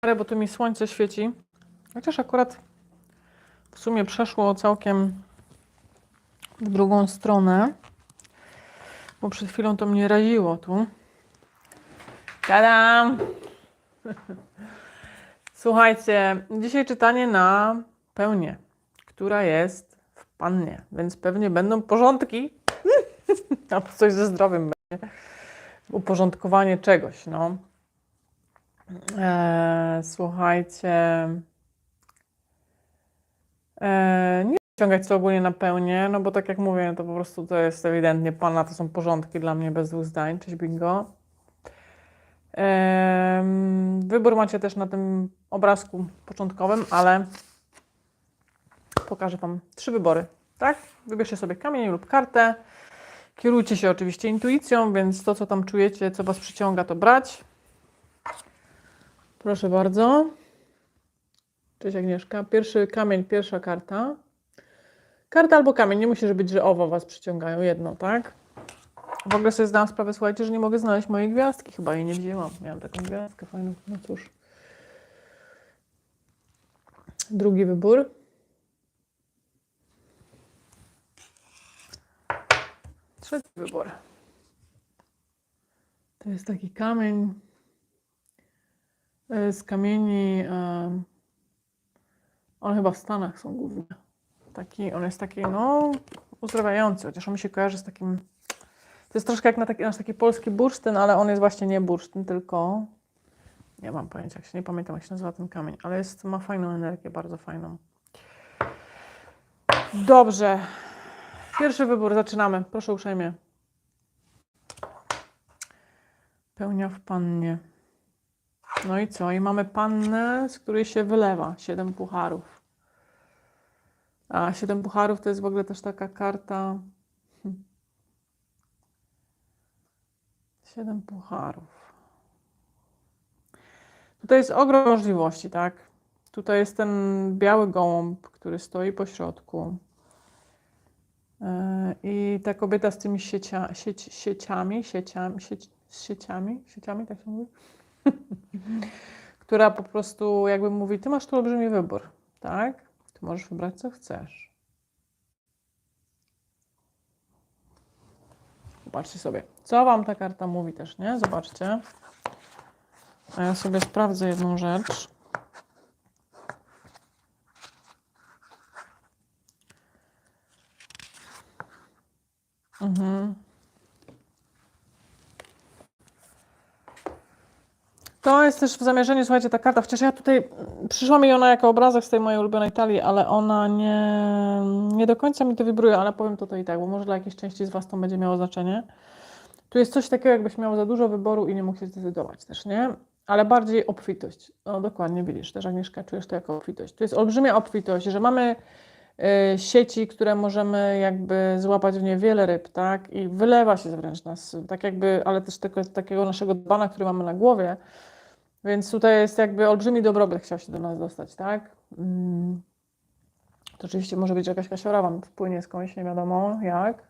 parę, bo tu mi słońce świeci. Chociaż akurat w sumie przeszło całkiem w drugą stronę. Bo przed chwilą to mnie raziło tu. Tadam! Słuchajcie, dzisiaj czytanie na pełnię, która jest w pannie, więc pewnie będą porządki. Albo coś ze zdrowiem będzie. Uporządkowanie czegoś, no. Eee, słuchajcie. Eee, nie ciągać co ogólnie na pełnię, no bo tak jak mówię, to po prostu to jest ewidentnie pana, to są porządki dla mnie bez dwóch zdań. Cześć bingo. Em, Wybór macie też na tym obrazku początkowym, ale pokażę Wam trzy wybory. Tak? Wybierzcie sobie kamień lub kartę. Kierujcie się oczywiście intuicją, więc to, co tam czujecie, co Was przyciąga, to brać. Proszę bardzo. Cześć Agnieszka. Pierwszy kamień, pierwsza karta. Karta albo kamień. Nie musi być, że owo Was przyciągają. Jedno, tak? W ogóle sobie zdałam sprawę, słuchajcie, że nie mogę znaleźć mojej gwiazdki. Chyba jej nie wzięłam. Miałam taką gwiazdkę fajną. No cóż. Drugi wybór. Trzeci wybór. To jest taki kamień z kamieni. e, On chyba w Stanach są głównie. Taki, on jest taki, no, uzdrawiający, chociaż on mi się kojarzy z takim to jest troszkę jak na taki, nasz taki polski bursztyn, ale on jest właśnie nie bursztyn, tylko nie mam pojęcia, jak się nie pamiętam, jak się nazywa ten kamień, ale jest, ma fajną energię, bardzo fajną. Dobrze. Pierwszy wybór, zaczynamy. Proszę uprzejmie. Pełnia w pannie. No i co? I mamy pannę, z której się wylewa siedem pucharów. A siedem pucharów to jest w ogóle też taka karta. Siedem pucharów. Tutaj jest ogrom możliwości, tak? Tutaj jest ten biały gołąb, który stoi po środku. Yy, I ta kobieta z tymi siecia, sieć, sieciami, sieciami, sieć, z sieciami, sieciami, tak się mówi? Która po prostu jakby mówi, ty masz tu olbrzymi wybór, tak? Ty możesz wybrać, co chcesz. Zobaczcie sobie, co Wam ta karta mówi też, nie? Zobaczcie. A ja sobie sprawdzę jedną rzecz. To jest też w zamierzeniu, słuchajcie, ta karta, chociaż ja tutaj, przyszła mi ona jako obrazek z tej mojej ulubionej talii, ale ona nie, nie do końca mi to wibruje, ale powiem to i tak, bo może dla jakiejś części z Was to będzie miało znaczenie. Tu jest coś takiego, jakbyś miał za dużo wyboru i nie mógł się zdecydować też, nie? Ale bardziej obfitość. No dokładnie, widzisz, też Agnieszka, czujesz to jako obfitość. Tu jest olbrzymia obfitość, że mamy y, sieci, które możemy jakby złapać w nie wiele ryb, tak? I wylewa się wręcz nas, tak jakby, ale też tego, takiego naszego bana, który mamy na głowie. Więc tutaj jest jakby olbrzymi dobrobyt chciał się do nas dostać, tak? Mm. To oczywiście może być jakaś kasiora wam wpłynie skądś, nie wiadomo jak,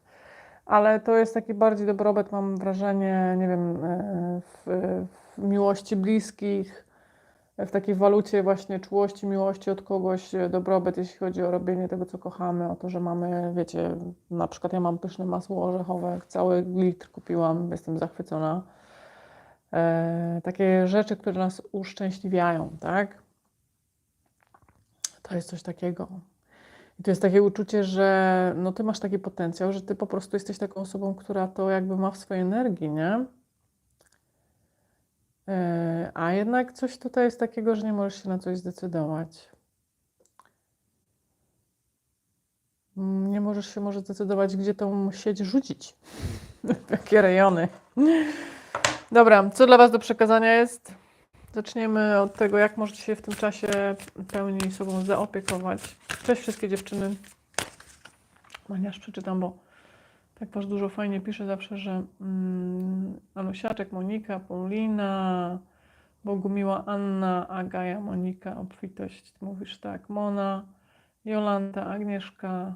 ale to jest taki bardziej dobrobyt, mam wrażenie, nie wiem, e, w, w miłości bliskich, w takiej walucie właśnie czułości, miłości od kogoś, e, dobrobyt, jeśli chodzi o robienie tego, co kochamy, o to, że mamy, wiecie, na przykład ja mam pyszne masło orzechowe, cały litr kupiłam, jestem zachwycona. E, takie rzeczy, które nas uszczęśliwiają, tak? To jest coś takiego. I to jest takie uczucie, że no ty masz taki potencjał, że ty po prostu jesteś taką osobą, która to jakby ma w swojej energii, nie? E, a jednak coś tutaj jest takiego, że nie możesz się na coś zdecydować. Nie możesz się może zdecydować, gdzie tą sieć rzucić. W jakie rejony. Dobra, co dla Was do przekazania jest? Zaczniemy od tego, jak możecie się w tym czasie pełni sobą zaopiekować. Cześć wszystkie dziewczyny. Maniasz przeczytam, bo tak Was dużo fajnie pisze zawsze, że mm, Anusiaczek, Monika, Paulina, Bogumiła, Anna, Agaja, Monika, obfitość, mówisz tak, Mona, Jolanta, Agnieszka.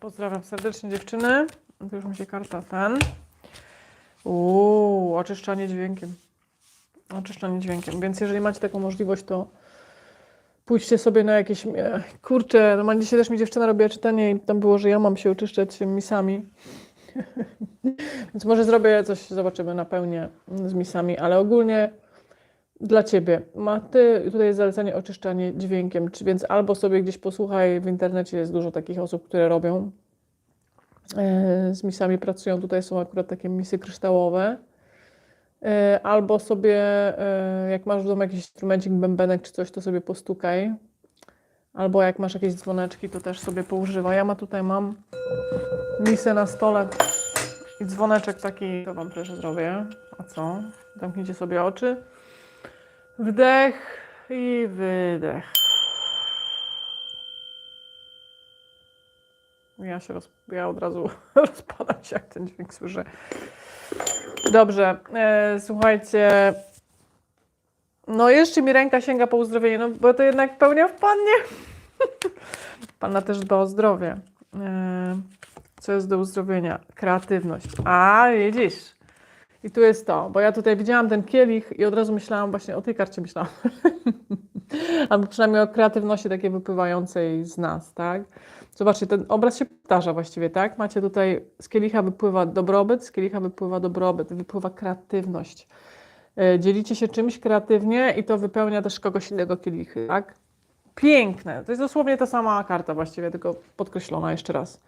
Pozdrawiam serdecznie dziewczyny. Tu już mi się karta ten. Uuu, oczyszczanie dźwiękiem. Oczyszczanie dźwiękiem. Więc jeżeli macie taką możliwość, to pójdźcie sobie na jakieś. e, Kurczę, normalnie dzisiaj też mi dziewczyna robiła czytanie i tam było, że ja mam się oczyszczać misami. Więc może zrobię coś, zobaczymy na pełnię z misami, ale ogólnie dla ciebie. Ma ty tutaj jest zalecenie oczyszczanie dźwiękiem, więc albo sobie gdzieś posłuchaj w internecie, jest dużo takich osób, które robią. E, Z misami pracują. Tutaj są akurat takie misy kryształowe. E, Albo sobie, e, jak masz w domu jakiś instrumencik, bębenek czy coś, to sobie postukaj. Albo jak masz jakieś dzwoneczki, to też sobie poużywaj. Ja ma tutaj mam misę na stole i dzwoneczek taki, to wam też zrobię. A co? Zamknijcie sobie oczy. Wdech i wydech. Ja się roz... ja od razu rozpadam się, jak ten dźwięk słyszę. Dobrze, e, słuchajcie. No jeszcze mi ręka sięga po uzdrowienie, no bo to jednak pełnia wpadnie. Pana też dba o zdrowie. E, co jest do uzdrowienia? Kreatywność. A, widzisz. I tu jest to, bo ja tutaj widziałam ten kielich i od razu myślałam właśnie o tej karcie myślałam. Albo przynajmniej o kreatywności takiej wypływającej z nas, tak? Zobaczcie, ten obraz się powtarza właściwie, tak? Macie tutaj, z kielicha wypływa dobrobyt, z kielicha wypływa dobrobyt, wypływa kreatywność. E, Dzielicie się czymś kreatywnie i to wypełnia też kogoś innego kielichy, tak? Piękne. To jest dosłownie ta sama karta właściwie, tylko podkreślona jeszcze raz.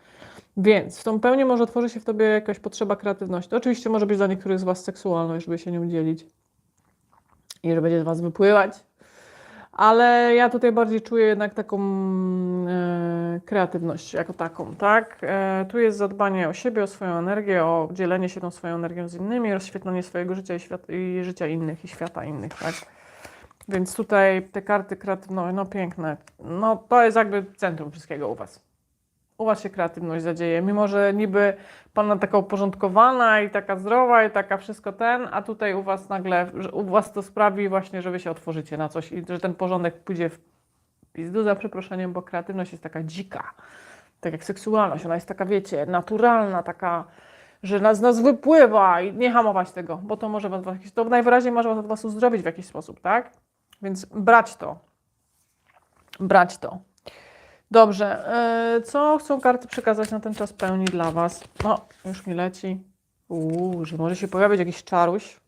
Więc w tą pełnię może otworzy się w tobie jakaś potrzeba kreatywności. To oczywiście może być dla niektórych z was seksualność, żeby się nią dzielić i że będzie z was wypływać. Ale ja tutaj bardziej czuję jednak taką e, kreatywność jako taką, tak? E, tu jest zadbanie o siebie, o swoją energię, o dzielenie się tą swoją energią z innymi, rozświetlenie swojego życia i, świat, i życia innych i świata innych, tak? Więc tutaj te karty kreatywności, no piękne. No to jest jakby centrum wszystkiego u was u Was się kreatywność zadzieje, mimo że niby Pana taka uporządkowana i taka zdrowa i taka wszystko ten, a tutaj u Was nagle, u Was to sprawi właśnie, że Wy się otworzycie na coś i że ten porządek pójdzie w pizdu za przeproszeniem, bo kreatywność jest taka dzika, tak jak seksualność, ona jest taka, wiecie, naturalna, taka, że nas, nas wypływa i nie hamować tego, bo to może Was, to najwyraźniej może was uzdrowić w jakiś sposób, tak? Więc brać to, brać to. Dobrze, e, co chcą karty przekazać na ten czas pełni dla Was? No, już mi leci. Uuu, że może się pojawić jakiś czaruś,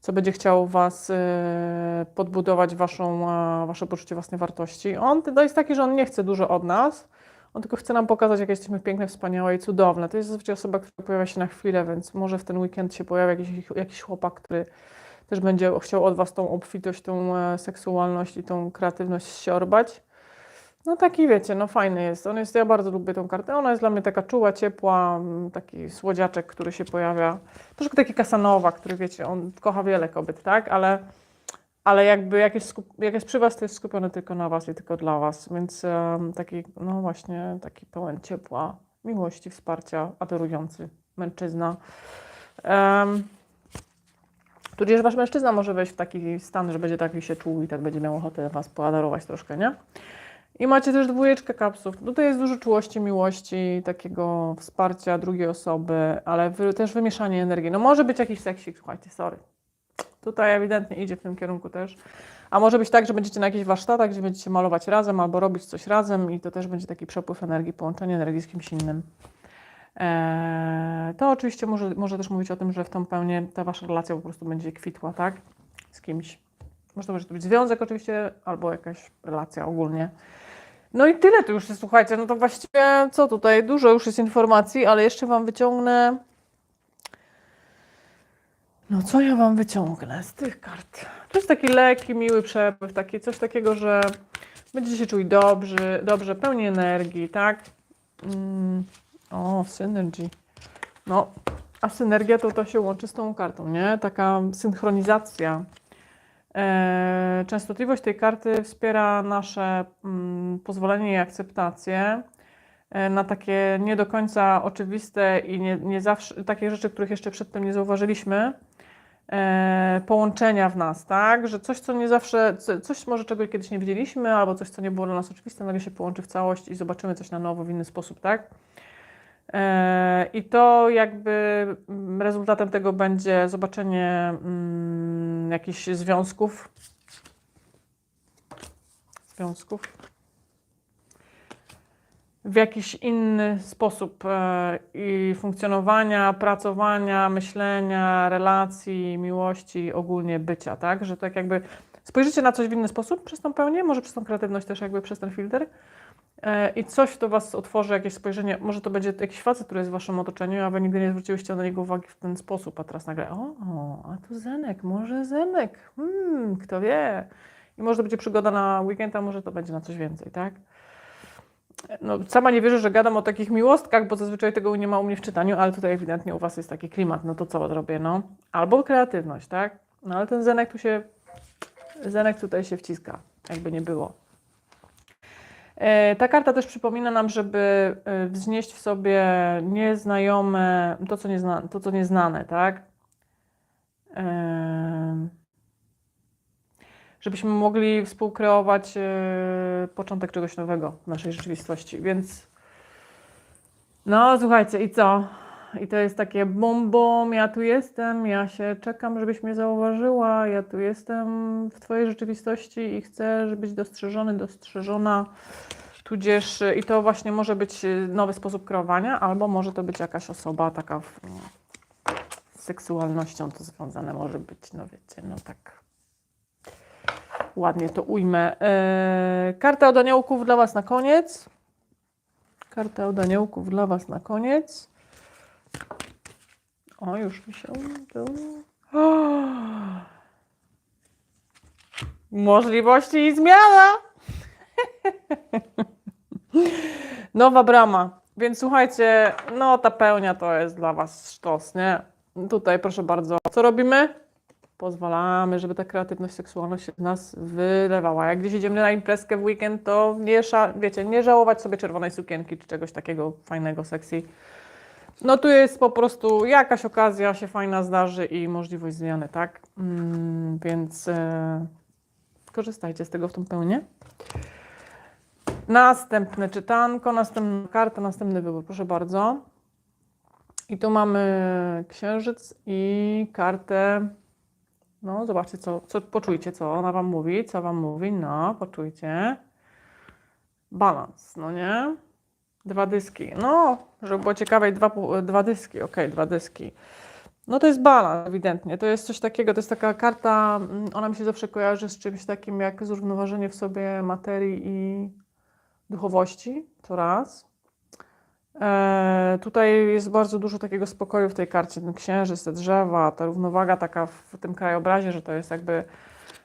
co będzie chciał Was e, podbudować waszą, Wasze poczucie własnej wartości. On to jest taki, że on nie chce dużo od nas, on tylko chce nam pokazać, jak jesteśmy piękne, wspaniałe i cudowne. To jest zazwyczaj osoba, która pojawia się na chwilę, więc może w ten weekend się pojawi jakiś, jakiś chłopak, który też będzie chciał od Was tą obfitość, tą e, seksualność i tą kreatywność siorbać. No taki wiecie, no fajny jest. On jest, ja bardzo lubię tą kartę. Ona jest dla mnie taka czuła, ciepła, mm, taki słodziaczek, który się pojawia. Troszkę taki Kasanowa, który wiecie, on kocha wiele kobiet, tak? Ale, ale jakby jak jest, skup, jak jest przy was, to jest skupiony tylko na was i tylko dla was. Więc um, taki, no właśnie, taki pełen ciepła, miłości, wsparcia, adorujący mężczyzna. Um, tudzież wasz mężczyzna może wejść w taki stan, że będzie taki się czuł i tak będzie miał ochotę was poadarować troszkę, nie? I macie też dwójeczkę kapsów. Tutaj jest dużo czułości, miłości, takiego wsparcia drugiej osoby, ale wy, też wymieszanie energii. No może być jakiś seksik, słuchajcie, sorry. Tutaj ewidentnie idzie w tym kierunku też. A może być tak, że będziecie na jakichś warsztatach, gdzie będziecie malować razem albo robić coś razem i to też będzie taki przepływ energii, połączenie energii z kimś innym. Eee, to oczywiście może, może też mówić o tym, że w tą pełnię ta wasza relacja po prostu będzie kwitła, tak? Z kimś. Może to być związek oczywiście, albo jakaś relacja ogólnie. No i tyle tu już jest, słuchajcie, no to właściwie co tutaj, dużo już jest informacji, ale jeszcze Wam wyciągnę, no co ja Wam wyciągnę z tych kart? To jest taki lekki, miły przepływ, taki, coś takiego, że będziecie się czuli dobrze, dobrze, pełni energii, tak? Mm, o, synergy. No, a synergia to to się łączy z tą kartą, nie? Taka synchronizacja. E, Częstotliwość tej karty wspiera nasze mm, pozwolenie i akceptację e, na takie nie do końca oczywiste i nie, nie zawsze takie rzeczy, których jeszcze przedtem nie zauważyliśmy, e, połączenia w nas, tak? Że coś, co nie zawsze, co- coś może czego kiedyś nie widzieliśmy, albo coś, co nie było dla nas oczywiste, nagle się połączy w całość i zobaczymy coś na nowo w inny sposób, tak? E, I to jakby mm, rezultatem tego będzie zobaczenie mm, jakichś związków. Związków. W jakiś inny sposób e, i funkcjonowania, pracowania, myślenia, relacji, miłości, ogólnie bycia, tak? Że tak jakby spojrzycie na coś w inny sposób przez tą pełnię, może przez tą kreatywność też jakby przez ten filtr i coś to Was otworzy, jakieś spojrzenie, może to będzie jakiś facet, który jest w Waszym otoczeniu, a Wy nigdy nie zwróciłyście na niego uwagi w ten sposób, a teraz nagle, o, a tu Zenek, może Zenek, hmm, kto wie. I może to będzie przygoda na weekend, a może to będzie na coś więcej, tak? No, sama nie wierzę, że gadam o takich miłostkach, bo zazwyczaj tego nie ma u mnie w czytaniu, ale tutaj ewidentnie u Was jest taki klimat, no to co zrobię, no? Albo kreatywność, tak? No ale ten Zenek tu się, Zenek tutaj się wciska, jakby nie było. E, Ta karta też przypomina nam, żeby e, wznieść w sobie nieznajome, to co, niezna, to, co nieznane, tak? Em, Żebyśmy mogli współkreować e, początek czegoś nowego w naszej rzeczywistości. Więc no, słuchajcie, i co? I to jest takie bum, bum, ja tu jestem, ja się czekam, żebyś mnie zauważyła, ja tu jestem w Twojej rzeczywistości i chcę, żebyś dostrzeżony, dostrzeżona, tudzież i to właśnie może być e, nowy sposób kreowania, albo może to być jakaś osoba taka w, z seksualnością to związane może być, no wiecie, no tak ładnie to ujmę. Eee, karta od aniołków dla Was na koniec. Karta od aniołków dla Was na koniec. O, już mi się to... O! Możliwości i zmiana! Nowa brama. Więc słuchajcie, no ta pełnia to jest dla Was sztos, nie? Tutaj proszę bardzo, co robimy? pozwalamy, żeby ta kreatywność, seksualność się z nas wylewała. Jak gdzieś idziemy na imprezkę w weekend, to nie, wiecie, nie żałować sobie czerwonej sukienki czy czegoś takiego fajnego, sexy. No tu jest po prostu jakaś okazja się fajna zdarzy i możliwość zmiany, tak? Mm, więc e, korzystajcie z tego w tą pełnię. Następne czytanko, następna karta, następny wybór, proszę bardzo. I tu mamy księżyc i kartę no, zobaczcie, co, co poczujcie, co ona wam mówi, co wam mówi. No, poczujcie. Balans, no nie? Dwa dyski. No, żeby było ciekawe, dwa, pu- dwa dyski, okej, dwa dyski. No to jest balans, ewidentnie. To jest coś takiego, to jest taka karta, mm, ona mi się zawsze kojarzy z czymś takim jak zrównoważenie w sobie materii i duchowości, to raz. E, tutaj jest bardzo dużo takiego spokoju w tej karcie. Ten księżyc, te drzewa, ta równowaga taka w tym krajobrazie, że to jest jakby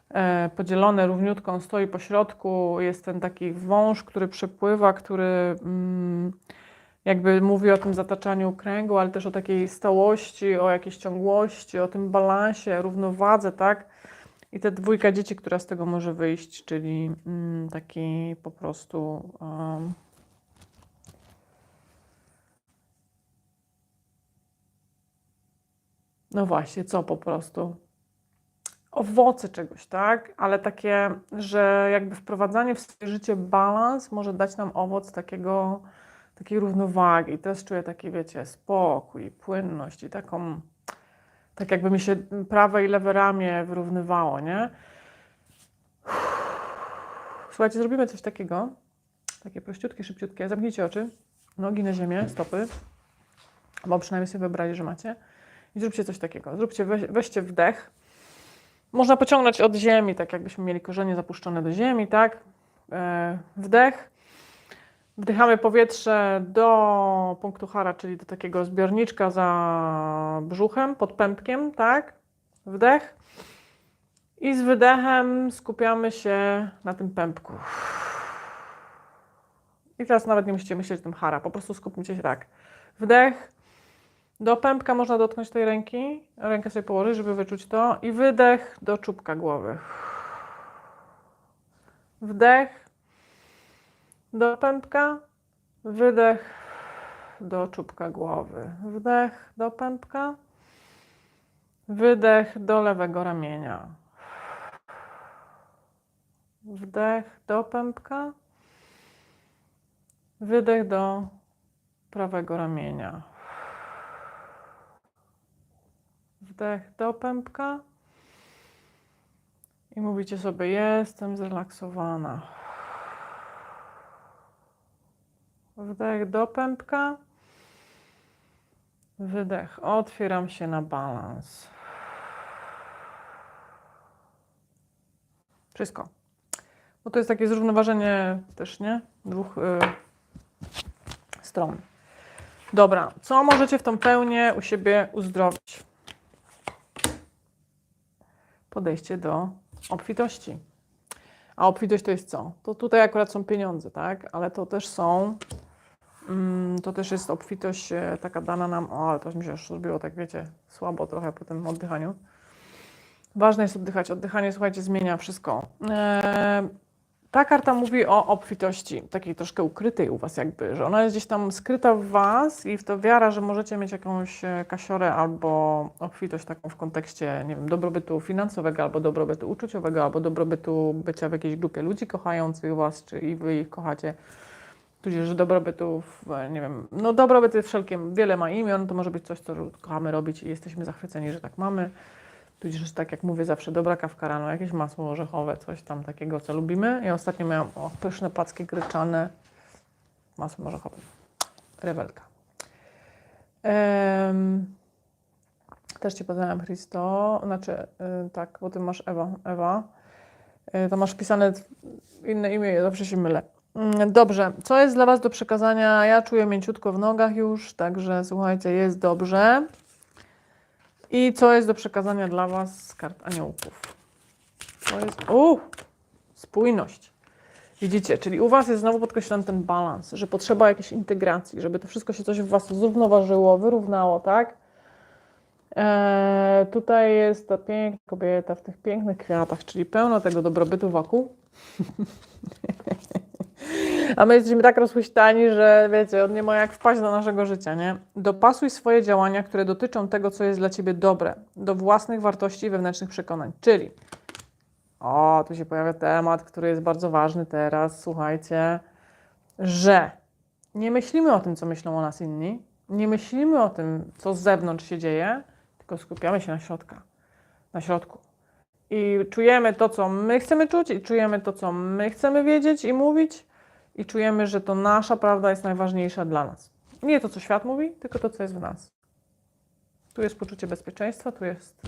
e, podzielone równiutko, on stoi po środku, jest ten taki wąż, który przepływa, który mm, jakby mówi o tym zataczaniu kręgu, ale też o takiej stałości, o jakiejś ciągłości, o tym balansie, równowadze, tak? I te dwójka dzieci, która z tego może wyjść, czyli mm, taki po prostu... Um, No właśnie, co po prostu? Owoce czegoś, tak? Ale takie, że jakby wprowadzanie w swoje życie balans może dać nam owoc takiego, takiej równowagi. Też czuję taki, wiecie, spokój, płynność i taką, tak jakby mi się prawe i lewe ramię wyrównywało, nie? Słuchajcie, zrobimy coś takiego. Takie prościutkie, szybciutkie. Zamknijcie oczy, nogi na ziemię, stopy. Bo przynajmniej sobie wyobraźcie, że macie. I zróbcie coś takiego. Zróbcie, weź, weźcie wdech. Można pociągnąć od ziemi, tak jakbyśmy mieli korzenie zapuszczone do ziemi, tak? E, wdech. Wdychamy powietrze do punktu hara, czyli do takiego zbiorniczka za brzuchem, pod pępkiem, tak? Wdech. I z wydechem skupiamy się na tym pępku. I teraz nawet nie musicie myśleć o tym hara, po prostu skupcie się tak. Wdech. Do pępka można dotknąć tej ręki, rękę sobie położyć, żeby wyczuć to i wydech do czubka głowy. Wdech do pępka, wydech do czubka głowy. Wdech do pępka, wydech do lewego ramienia. Wdech do pępka, wydech do prawego ramienia. Wdech do pępka. I mówicie sobie, jestem zrelaksowana. Wdech do pępka. Wydech. Otwieram się na balans. Wszystko. Bo to jest takie zrównoważenie też, nie? Dwóch y, stron. Dobra, co możecie w tą pełnię u siebie uzdrowić? Podejście do obfitości. A obfitość to jest co? To tutaj akurat są pieniądze, tak? Ale to też są, to też jest obfitość e, taka dana nam, o, ale to mi się już zrobiło tak, wiecie, słabo trochę po tym oddychaniu. Ważne jest oddychać. Oddychanie, słuchajcie, zmienia wszystko. Eee, ta karta mówi o obfitości, takiej troszkę ukrytej u Was jakby, że ona jest gdzieś tam skryta w Was i w to wiara, że możecie mieć jakąś e, kasiorę albo obfitość taką w kontekście, nie wiem, dobrobytu finansowego, albo dobrobytu uczuciowego, albo dobrobytu bycia w jakiejś grupie ludzi kochających Was, czy i Wy ich kochacie. Tudzież dobrobytu, w, e, nie wiem, no dobrobyt wszelkie, wiele ma imion, to może być coś, co kochamy robić i jesteśmy zachwyceni, że tak mamy. Tudzież, tak jak mówię zawsze, dobra kawka rano, jakieś masło orzechowe, coś tam takiego, co lubimy. Ja ostatnio miałam o, pyszne packi gryczane, masło orzechowe, rewelka. Też Ci pozdrawiam, Christo. Znaczy, y, tak, bo Ty masz Ewa. Ewa. Y, to masz pisane inne imię, ja zawsze się mylę. Mm, Dobrze, co jest dla Was do przekazania? Ja czuję mięciutko w nogach już, także słuchajcie, jest dobrze. I co jest do przekazania dla Was z kart aniołków? To jest. U! Spójność. Widzicie, czyli u Was jest znowu podkreślony ten balans, że potrzeba jakiejś integracji, żeby to wszystko się coś w Was zrównoważyło, wyrównało, tak? Eee, tutaj jest ta piękna kobieta w tych pięknych kwiatach, czyli pełno tego dobrobytu wokół. A my jesteśmy tak rozhuśtani, że wiecie, on nie ma jak wpaść do naszego życia, nie? Dopasuj swoje działania, które dotyczą tego, co jest dla ciebie dobre, do własnych wartości i wewnętrznych przekonań. Czyli, o, tu się pojawia temat, który jest bardzo ważny teraz, słuchajcie, że nie myślimy o tym, co myślą o nas inni, nie myślimy o tym, co z zewnątrz się dzieje, tylko skupiamy się na środka, na środku. I czujemy to, co my chcemy czuć, i czujemy to, co my chcemy wiedzieć i mówić, i czujemy, że to nasza prawda jest najważniejsza dla nas. Nie to, co świat mówi, tylko to, co jest w nas. Tu jest poczucie bezpieczeństwa, tu jest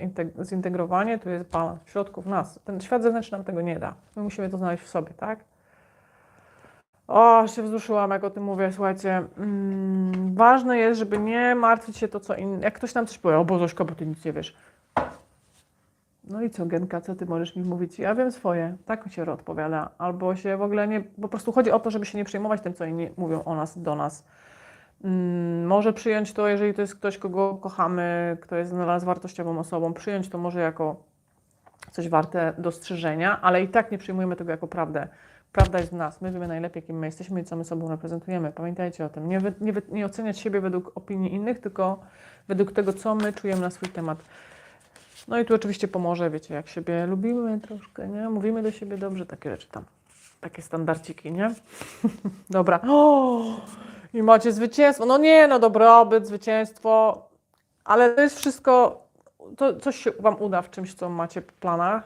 integ- zintegrowanie, tu jest balans w środku, w nas. Ten świat zewnętrzny nam tego nie da. My musimy to znaleźć w sobie, tak? O, się wzruszyłam, jak o tym mówię. Słuchajcie, mm, ważne jest, żeby nie martwić się to, co inny. Jak ktoś nam coś powie, o Bożośko, bo ty nic nie wiesz. No i co, Genka, co ty możesz mi mówić? Ja wiem swoje, tak się odpowiada. Albo się w ogóle nie, po prostu chodzi o to, żeby się nie przejmować tym, co inni mówią o nas, do nas. Mm, może przyjąć to, jeżeli to jest ktoś, kogo kochamy, kto jest dla nas wartościową osobą, przyjąć to może jako coś warte dostrzeżenia, ale i tak nie przyjmujemy tego jako prawdę. Prawda jest w nas. My wiemy najlepiej, kim my jesteśmy i co my sobą reprezentujemy. Pamiętajcie o tym. Nie, wy, nie, nie oceniać siebie według opinii innych, tylko według tego, co my czujemy na swój temat. No i tu oczywiście pomoże, wiecie, jak siebie lubimy troszkę, nie? Mówimy do siebie dobrze, takie rzeczy tam. Takie standardciki, nie? Dobra. O, I macie zwycięstwo. No nie, no dobrobyt, zwycięstwo. Ale to jest wszystko, to coś się Wam uda w czymś, co macie w planach,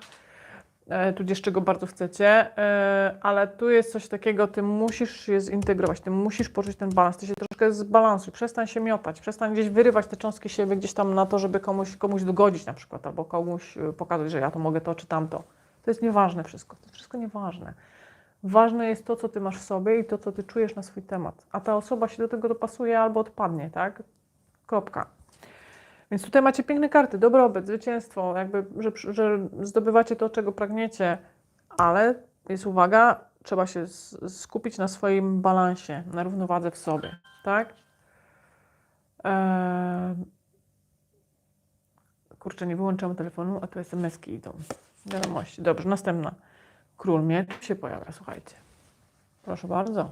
tudzież czego bardzo chcecie, e, ale tu jest coś takiego, Ty musisz je zintegrować, Ty musisz poczuć ten balans, Ty się troszkę zbalansuj, przestań się miotać, przestań gdzieś wyrywać te cząstki siebie gdzieś tam na to, żeby komuś, komuś dogodzić na przykład, albo komuś e, pokazać, że ja to mogę to czy tamto. To jest nieważne wszystko, to jest wszystko nieważne. Ważne jest to, co ty masz w sobie i to, co ty czujesz na swój temat. A ta osoba się do tego dopasuje albo odpadnie, tak? Kropka. Więc tutaj macie piękne karty, dobrobyt, zwycięstwo, jakby, że, że zdobywacie to, czego pragniecie, ale jest uwaga, trzeba się skupić na swoim balansie, na równowadze w sobie, tak? Eee... Kurczę, nie wyłączam telefonu, a tu SMS-ki idą. Wiadomości. Dobrze, następna. Król Miecz się pojawia, słuchajcie. Proszę bardzo.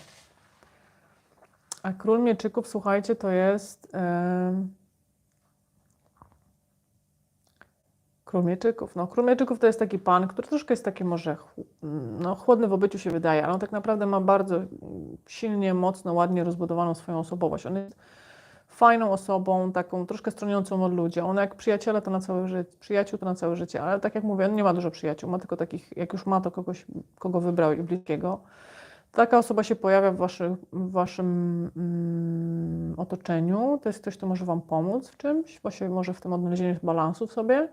A Król Mieczyków, słuchajcie, to jest... em, Król Mieczyków. No, Król Mieczyków to jest taki pan, który troszkę jest taki może no, chłodny w obyciu się wydaje, ale on tak naprawdę ma bardzo silnie, mocno, ładnie rozbudowaną swoją osobowość. On jest fajną osobą, taką troszkę stroniącą od ludzi. On jak przyjaciele to na całe życie, przyjaciół to na całe życie, ale tak jak mówię, on nie ma dużo przyjaciół, ma tylko takich, jak już ma, to kogoś, kogo wybrał i bliskiego. Taka osoba się pojawia w, waszy, w waszym mm, otoczeniu. To jest ktoś, kto może wam pomóc w czymś, właśnie może w tym odnalezieniu balansu w sobie.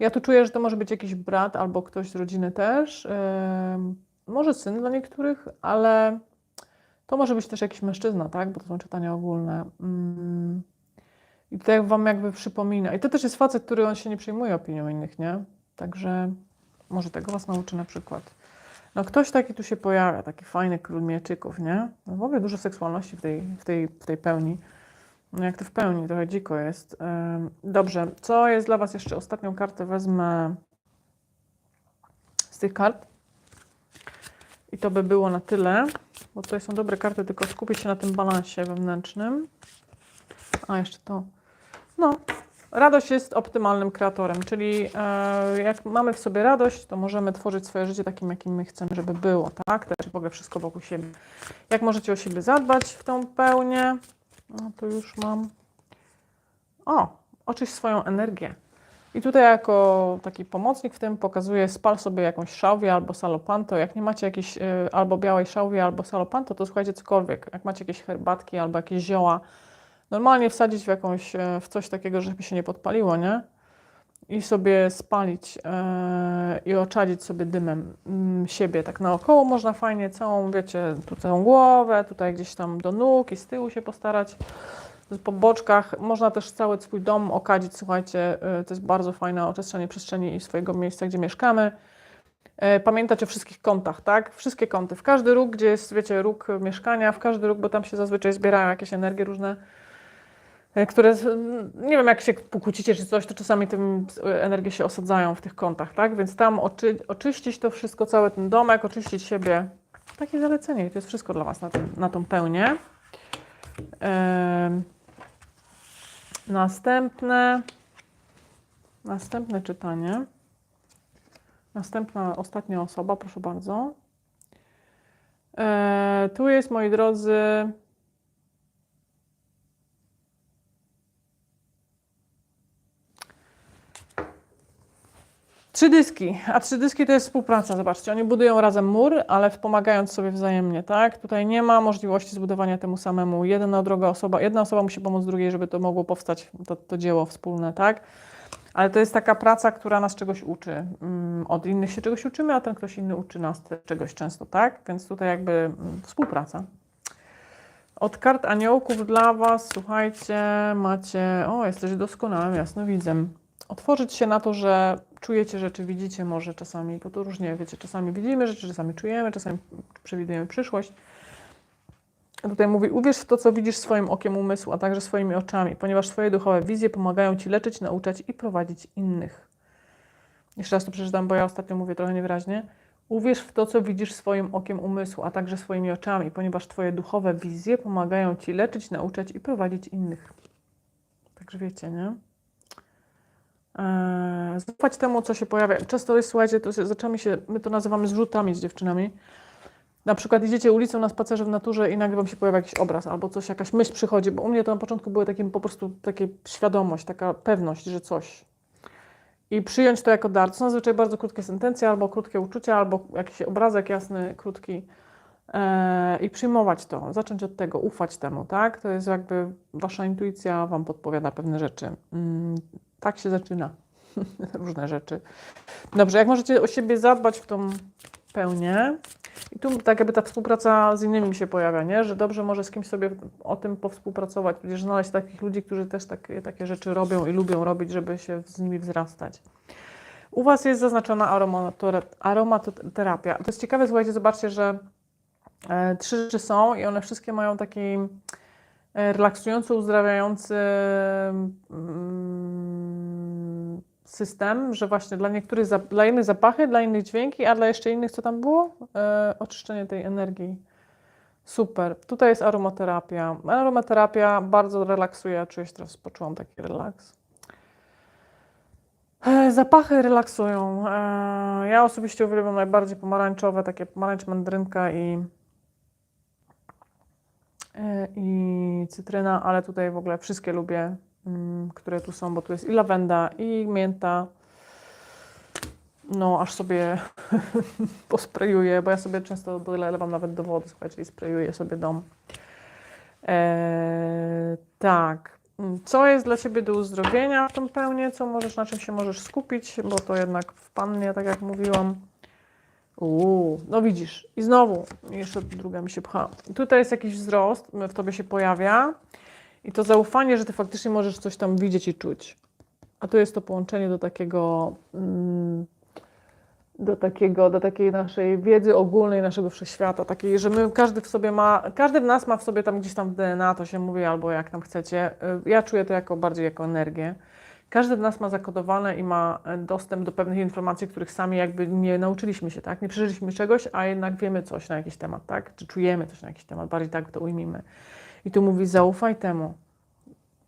Ja tu czuję, że to może być jakiś brat albo ktoś z rodziny też. Może syn dla niektórych, ale to może być też jakiś mężczyzna, tak? Bo to są czytania ogólne. Mm. I to jak wam jakby przypomina. I to też jest facet, który on się nie przejmuje opinią innych, nie? Także może tego was nauczy na przykład. No ktoś taki tu się pojawia, taki fajny król mieczyków, nie? No w ogóle dużo seksualności w tej, w tej, w tej pełni. No jak to w pełni, trochę dziko jest. Dobrze, co jest dla was jeszcze? Ostatnią kartę wezmę z tych kart. I to by było na tyle, bo tutaj są dobre karty, tylko skupić się na tym balansie wewnętrznym. A, jeszcze to. No, radość jest optymalnym kreatorem, czyli e, jak mamy w sobie radość, to możemy tworzyć swoje życie takim, jakim my chcemy, żeby było, tak? Też w ogóle wszystko wokół siebie. Jak możecie o siebie zadbać w tą pełnię? No, tu już mam. O, oczyść swoją energię. I tutaj jako taki pomocnik w tym pokazuję, spal sobie jakąś szałwię albo salopanto. Jak nie macie jakiejś y, albo białej szałwi, albo salopanto, to słuchajcie cokolwiek. Jak macie jakieś herbatki albo jakieś zioła, normalnie wsadzić w jakąś, e, w coś takiego, żeby się nie podpaliło, nie? I sobie spalić e, i oczadzić sobie dymem mm, siebie tak naokoło. Można fajnie całą, wiecie, tu całą głowę, tutaj gdzieś tam do nóg i z tyłu się postarać po boczkach. Można też cały swój dom okadzić. Słuchajcie, y, to jest bardzo fajne oczyszczenie przestrzeni i swojego miejsca, gdzie mieszkamy. E, Pamiętać o wszystkich kątach, tak? Wszystkie kąty. W każdy róg, gdzie jest, wiecie, róg mieszkania, w każdy róg, bo tam się zazwyczaj zbierają jakieś energie różne, które, z- nie wiem, jak się pokłócicie czy coś, to czasami tym e, energie się osadzają w tych kątach, tak? Więc tam oczy, oczyścić to wszystko, cały ten domek, oczyścić siebie. Takie zalecenie to jest wszystko dla Was na, na tą pełnię. Następne, następne czytanie. Następna, ostatnia osoba, proszę bardzo. E, tu jest, moi drodzy, Trzy dyski, a trzy dyski to jest współpraca, zobaczcie, oni budują razem mur, ale pomagając sobie wzajemnie, tak? Tutaj nie ma możliwości zbudowania temu samemu. Jedna druga osoba, jedna osoba musi pomóc drugiej, żeby to mogło powstać, to, to dzieło wspólne, tak? Ale to jest taka praca, która nas czegoś uczy. Mm, Od innych się czegoś uczymy, a ten ktoś inny uczy nas czegoś często, tak? Więc tutaj jakby mm, współpraca. Od kart aniołków dla Was, słuchajcie, macie, o, jesteś doskonałym jasnowidzem. Otworzyć się na to, że czujecie rzeczy, widzicie może czasami, bo to różnie, wiecie, czasami widzimy rzeczy, czasami czujemy, czasami przewidujemy przyszłość. Tutaj mówi, uwierz w to, co widzisz swoim okiem umysłu, a także swoimi oczami, ponieważ swoje duchowe wizje pomagają Ci leczyć, nauczać i prowadzić innych. Jeszcze raz to przeczytam, bo ja ostatnio mówię trochę niewyraźnie. Uwierz w to, co widzisz swoim okiem umysłu, a także swoimi oczami, ponieważ Twoje duchowe wizje pomagają Ci leczyć, nauczać i prowadzić innych. Także wiecie, nie? Eee, zaufać temu, co się pojawia. Często jest, słuchajcie, to się, zaczynamy się, my to nazywamy zrzutami z dziewczynami. Na przykład idziecie ulicą na spacerze w naturze i nagle wam się pojawia jakiś obraz albo coś, jakaś myśl przychodzi, bo u mnie to na początku były takim po prostu takie świadomość, taka pewność, że coś. I przyjąć to jako dar. To są zazwyczaj bardzo krótkie sentencje, albo krótkie uczucia, albo jakiś obrazek jasny, krótki. Eee, I przyjmować to, zacząć od tego, ufać temu, tak? To jest jakby wasza intuicja wam podpowiada pewne rzeczy. Mm, tak się zaczyna. Różne rzeczy. Dobrze, jak możecie o siebie zadbać w tą pełnię? I tu tak jakby ta współpraca z innymi mi się pojawia, nie? że dobrze może z kimś sobie o tym powspółpracować, tudzież znaleźć takich ludzi, którzy też takie, takie rzeczy robią i lubią robić, żeby się z nimi wzrastać. U Was jest zaznaczona aromaterapia. To jest ciekawe, słuchajcie, zobaczcie, że e, trzy rzeczy są i one wszystkie mają taki e, relaksujący, uzdrawiający mm, system, że właśnie dla niektórych, dla innych zapachy, dla innych dźwięki, a dla jeszcze innych co tam było? E, oczyszczenie tej energii. Super. Tutaj jest aromaterapia. Aromaterapia bardzo relaksuje. Czuję się teraz, poczułam taki relaks. E, Zapachy relaksują. E, Ja osobiście uwielbiam najbardziej pomarańczowe, takie pomarańcz, mandrynka i e, i cytryna, ale tutaj w ogóle wszystkie lubię, które tu są, bo tu jest i lawenda, i mięta. No, aż sobie posprejuję, bo ja sobie często dolewam nawet do wody, słuchajcie, i sprayuję sobie dom. Eee, tak. Mm, Co jest dla Ciebie do uzdrowienia w tą pełnię? Co możesz, na czym się możesz skupić? Bo to jednak w pannie, tak jak mówiłam. Uuu, no widzisz. I znowu, jeszcze druga mi się pcha. Tutaj jest jakiś wzrost, w Tobie się pojawia. I to zaufanie, że Ty faktycznie możesz coś tam widzieć i czuć. A tu jest to połączenie do takiego... Mm, do, takiego, do takiej naszej wiedzy ogólnej naszego wszechświata, takiej, że my, każdy w sobie ma, każdy w nas ma w sobie tam gdzieś tam DNA, to się mówi, albo jak tam chcecie. Y, Ja czuję to jako bardziej jako energię. Każdy w nas ma zakodowane i ma e, dostęp do pewnych informacji, których sami jakby nie nauczyliśmy się, tak? Nie przeżyliśmy czegoś, a jednak wiemy coś na jakiś temat, tak? Czy czujemy coś na jakiś temat, bardziej tak to ujmijmy. I tu mówi, zaufaj temu.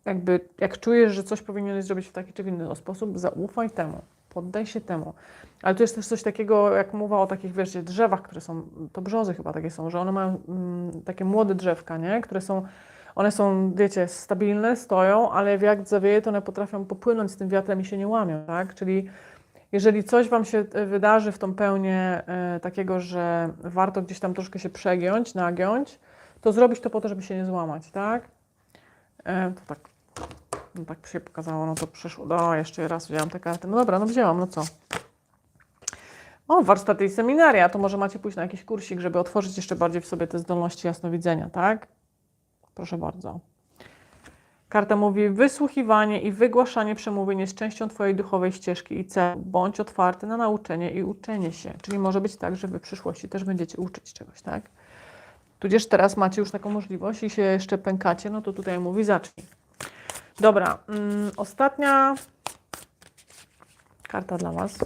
Jakby, jak czujesz, że coś powinieneś zrobić w taki czy w inny sposób, zaufaj temu. Poddaj się temu. Ale tu jest też coś takiego, jak mowa o takich, wiesz, drzewach, które są, to brzozy chyba takie są, że one mają mm, takie młode drzewka, nie? Które są, one są, wiecie, stabilne, stoją, ale jak zawieje, to one potrafią popłynąć z tym wiatrem i się nie łamią, tak? Czyli jeżeli coś Wam się e, wydarzy w tą pełnię e, takiego, że warto gdzieś tam troszkę się przegiąć, nagiąć, to zrobić to po to, żeby się nie złamać, tak? E, to tak, no tak się pokazało, no to przyszło. O, jeszcze raz wzięłam tę kartę. No dobra, no wzięłam, no co? O, warsztaty i seminaria, to może macie pójść na jakiś kursik, żeby otworzyć jeszcze bardziej w sobie te zdolności jasnowidzenia, tak? Proszę bardzo. Karta mówi, wysłuchiwanie i wygłaszanie przemówień jest częścią Twojej duchowej ścieżki i celu. Bądź otwarty na nauczenie i uczenie się. Czyli może być tak, że Wy w przyszłości też będziecie uczyć czegoś, tak? Tudzież teraz macie już taką możliwość i się jeszcze pękacie, no to tutaj mówi, zacznij. Dobra, mm, ostatnia karta dla Was.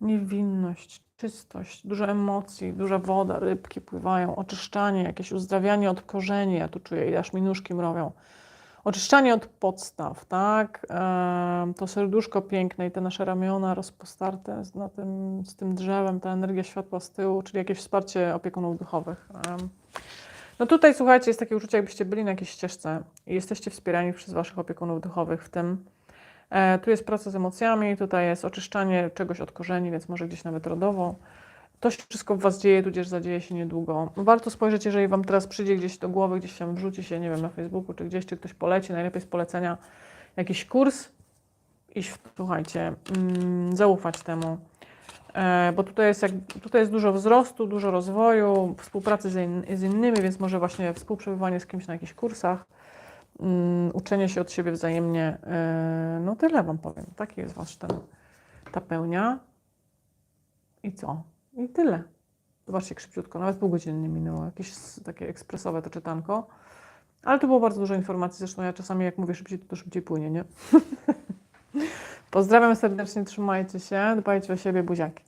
Niewinność, czystość, dużo emocji, duża woda, rybki pływają, oczyszczanie, jakieś uzdrawianie od korzeni, ja tu czuję, aż mi nóżki mrowią. Oczyszczanie od podstaw, tak? To serduszko piękne i te nasze ramiona rozpostarte na tym, z tym drzewem, ta energia światła z tyłu, czyli jakieś wsparcie opiekunów duchowych. No tutaj, słuchajcie, jest takie uczucie, jakbyście byli na jakiejś ścieżce i jesteście wspierani przez waszych opiekunów duchowych w tym. E, tu jest praca z emocjami, tutaj jest oczyszczanie czegoś od korzeni, więc może gdzieś nawet rodowo. To się wszystko w Was dzieje, tudzież zadzieje się niedługo. Warto spojrzeć, jeżeli Wam teraz przyjdzie gdzieś do głowy, gdzieś tam wrzuci się, nie wiem, na Facebooku czy gdzieś, czy ktoś poleci, najlepiej z polecenia jakiś kurs, iść, słuchajcie, mm, zaufać temu. E, bo tutaj jest, jak, tutaj jest dużo wzrostu, dużo rozwoju, współpracy z, in, z innymi, więc może właśnie współprzebywanie z kimś na jakichś kursach, mm, uczenie się od siebie wzajemnie. E, no tyle Wam powiem. Taki jest Wasz ten, ta pełnia. I co? I tyle. Zobaczcie, jak szybciutko, nawet pół godziny nie minęło. Jakieś takie ekspresowe to czytanko. Ale tu było bardzo dużo informacji, zresztą ja czasami jak mówię szybciej, to, to szybciej płynie, nie? Pozdrawiam serdecznie, trzymajcie się, dbajcie o siebie, buziaki.